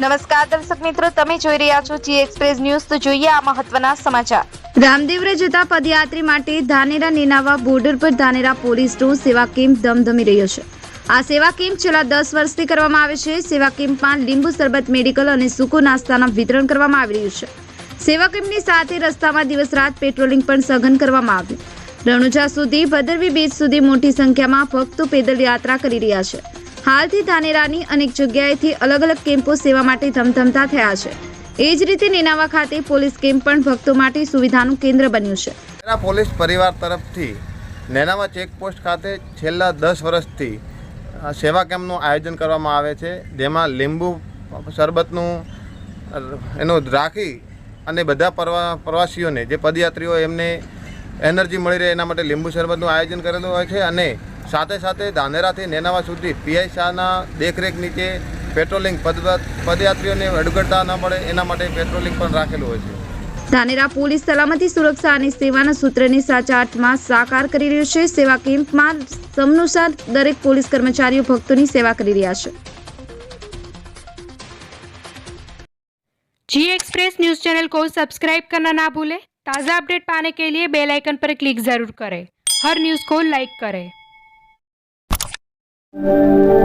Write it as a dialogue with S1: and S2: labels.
S1: નમસ્કાર, દર્શક મિત્રો, તમે જોઈ રહ્યા છો જી એક્સપ્રેસ ન્યૂઝ તો જોઈએ આ મહત્વના સમાચાર.
S2: રામદેવરે જતા પદયાત્રી માટે ધાનેરા નીનાવા બોર્ડર પર ધાનેરા પોલીસનો સેવા કેમ્પ ધમધમી રહ્યો છે. આ સેવા કેમ્પ છેલ્લા દસ વર્ષથી કરવામાં આવે છે. સેવા કેમ્પમાં લીંબુ શરબત મેડિકલ અને સૂકો નાસ્તાના વિતરણ કરવામાં આવી રહ્યું છે. સેવા કેમ્પની સાથે રસ્તામાં દિવસ રાત પેટ્રોલિંગ પણ સઘન કરવામાં આવ્યું. રણુજા સુધી, ભદરવી બીચ સુધી મોટી સંખ્યામાં ભક્તો પેદલ યાત્રા કરી રહ્યા છે. હાલથી ધાનેરાની અનેક જગ્યાએથી અલગ અલગ કેમ્પો સેવા માટે ધમધમતા થયા છે. એ જ રીતે નેનાવા ખાતે પોલીસ કેમ્પ પણ ભક્તો માટે સુવિધાનું કેન્દ્ર બન્યું છે.
S3: પોલીસ પરિવાર તરફથી નેનાવા ચેકપોસ્ટ ખાતે છેલ્લા દસ વર્ષથી સેવા કેમ્પનું આયોજન કરવામાં આવે છે, જેમાં લીંબુ શરબતનું એનું રાખી અને બધા પરવા, પ્રવાસીઓને, જે પદયાત્રીઓ એમને એનર્જી મળી રહે એના માટે લીંબુ શરબતનું આયોજન કરેલું હોય છે અને સાથે સાથે ધાનેરાથી નેનાવા સુધી પીઆઈ શાહના દેખરેખ નીચે પેટ્રોલિંગ પદ પદયાત્રીઓને અડગડતા ન પડે એના માટે પેટ્રોલિંગ પણ રાખેલું હોય છે
S2: ધાનેરા પોલીસ સલામતી સુરક્ષા અને સેવાના સૂત્રને સાચા અર્થમાં સાકાર કરી રહ્યું છે સેવા કેમ્પમાં સમનુસાર દરેક પોલીસ કર્મચારીઓ ભક્તોની સેવા કરી રહ્યા છે
S4: जी एक्सप्रेस न्यूज चैनल को सब्सक्राइब करना ना भूलें ताज़ा अपडेट पाने के लिए बेल आइकन पर क्लिक ज़रूर करें हर न्यूज़ को लाइक करें Música